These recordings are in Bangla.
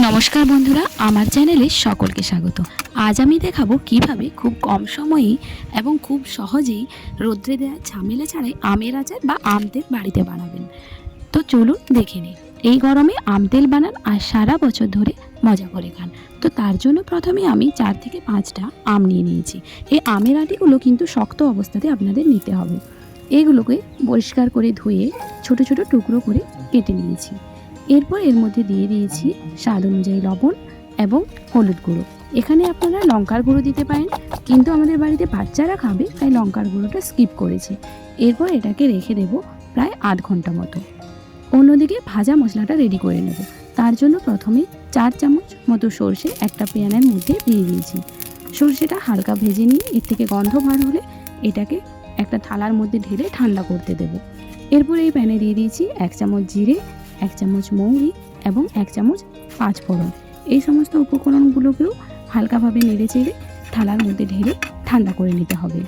নমস্কার বন্ধুরা, আমার চ্যানেলে সকলকে স্বাগত। আজ আমি দেখাবো কীভাবে খুব কম সময়েই এবং খুব সহজেই রোদ্রে দেওয়া ঝামেলা ছাড়াই আমের আচার বা আম তেল বাড়িতে বানাবেন। তো চলুন দেখে নিই। এই গরমে আম তেল বানান আর সারা বছর ধরে মজা করে খান। তো তার জন্য প্রথমে আমি চার থেকে পাঁচটা আম নিয়ে নিয়েছি। এই আমের আটিগুলো কিন্তু শক্ত অবস্থাতে আপনাদের নিতে হবে। এগুলোকে পরিষ্কার করে ধুয়ে ছোট ছোট টুকরো করে কেটে নিয়েছি। এরপর এর মধ্যে দিয়ে দিয়েছি স্বাদ অনুযায়ী লবণ এবং হলুদ গুঁড়ো। এখানে আপনারা লঙ্কার গুঁড়ো দিতে পারেন, কিন্তু আমাদের বাড়িতে বাচ্চারা খাবে, তাই লঙ্কার গুঁড়োটা স্কিপ করেছি। এরপর এটাকে রেখে দেব প্রায় আধ ঘণ্টা মতো। অন্যদিকে ভাজা মশলাটা রেডি করে নেব। তার জন্য প্রথমে চার চামচ মতো সর্ষে একটা প্যানের মধ্যে দিয়ে দিয়েছি। সর্ষেটা হালকা ভেজে নিয়ে এর থেকে গন্ধ বার হলে এটাকে একটা থালার মধ্যে ঢেলে ঠান্ডা করতে দেব। এরপর এই প্যানে দিয়ে দিয়েছি এক চামচ জিরে এক চামচ মৌরি এবং এক চামচ পাঁচ ফোড়ন। এই সমস্ত উপকরণগুলোকেও হালকাভাবে নেড়ে চেড়ে থালার মধ্যে ঢেলে ঠান্ডা করে নিতে হবে।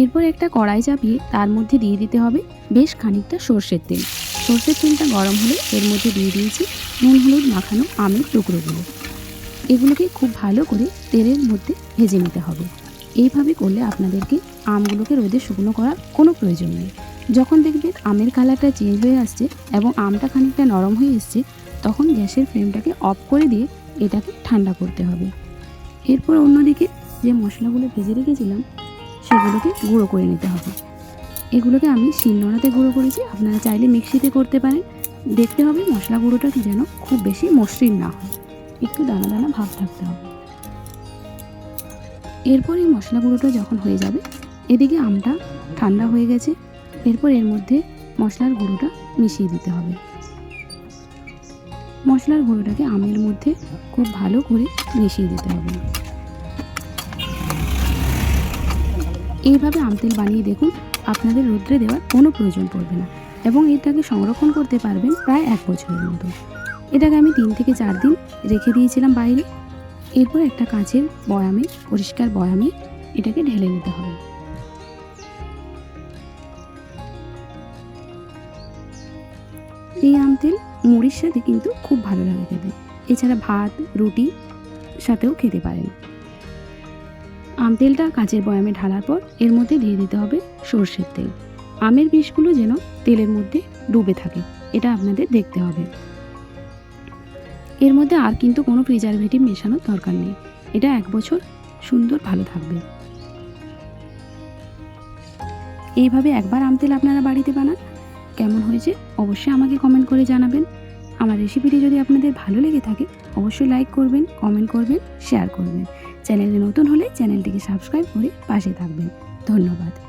এরপর একটা কড়াই চাপিয়ে তার মধ্যে দিয়ে দিতে হবে বেশ খানিকটা সর্ষের তেল। সর্ষের তেলটা গরম হলে এর মধ্যে দিয়ে দিয়েছি নুন, হলুদ মাখানো আমের টুকরোগুলো। এগুলোকে খুব ভালো করে তেলের মধ্যে ভেজে নিতে হবে। এইভাবে করলে আপনাদেরকে আমগুলোকে রোদে শুকনো করার কোনো প্রয়োজন নেই। যখন দেখবেন আমের কালারটা চেঞ্জ হয়ে আসছে এবং আমটা খানিকটা নরম হয়ে এসছে, তখন গ্যাসের ফ্লেমটাকে অফ করে দিয়ে এটাকে ঠান্ডা করতে হবে। এরপর অন্যদিকে যে মশলাগুলো ভেজে রেখেছিলাম, সেগুলোকে গুঁড়ো করে নিতে হবে। এগুলোকে আমি শিলনোড়াতে গুঁড়ো করেছি। আপনারা চাইলে মিক্সিতে করতে পারেন। দেখতে হবে মশলা গুঁড়োটা যেন খুব বেশি মসৃণ না হয়। একটু দানা দানা ভাব থাকতে হবে। এরপর এই মশলা গুঁড়োটা যখন হয়ে যাবে, এদিকে আমটা ঠান্ডা হয়ে গেছে, এরপর এর মধ্যে মশলার গুঁড়োটা মিশিয়ে দিতে হবে। মশলার গুঁড়োটাকে আমের মধ্যে খুব ভালো করে মিশিয়ে দিতে হবে। এইভাবে আম তেল বানিয়ে দেখুন, আপনাদের রোদ্রে দেওয়ার কোনো প্রয়োজন পড়বে না এবং এটাকে সংরক্ষণ করতে পারবেন প্রায় এক বছরের মতো। এটাকে আমি তিন থেকে চার দিন রেখে দিয়েছিলাম বাইরে। এরপর একটা কাঁচের বয়ামে, পরিষ্কার বয়ামে এটাকে ঢেলে নিতে হবে। এই আম তেল মুড়ির সাথে কিন্তু খুব ভালো লাগে খেতে। এছাড়া ভাত, রুটি সাথেও খেতে পারেন। আম তেলটা কাঁচের বয়ামে ঢালার পর এর মধ্যে দিয়ে দিতে হবে সর্ষের তেল। আমের বিষগুলো যেন তেলের মধ্যে ডুবে থাকে, এটা আপনাদের দেখতে হবে। এর মধ্যে আর কিন্তু কোনো প্রিজারভেটিভ মেশানোর দরকার নেই। এটা এক বছর সুন্দর ভালো থাকবে। এইভাবে একবার আম তেল আপনারা বাড়িতে বানান। কেমন হয়েছে অবশ্যই আমাকে কমেন্ট করে জানাবেন। আমার রেসিপিটি যদি আপনাদের ভালো লেগে থাকে, অবশ্যই লাইক করবেন কমেন্ট করবেন শেয়ার করবেন। চ্যানেলে নতুন হলে চ্যানেলটিকে সাবস্ক্রাইব করে পাশে থাকবেন। ধন্যবাদ।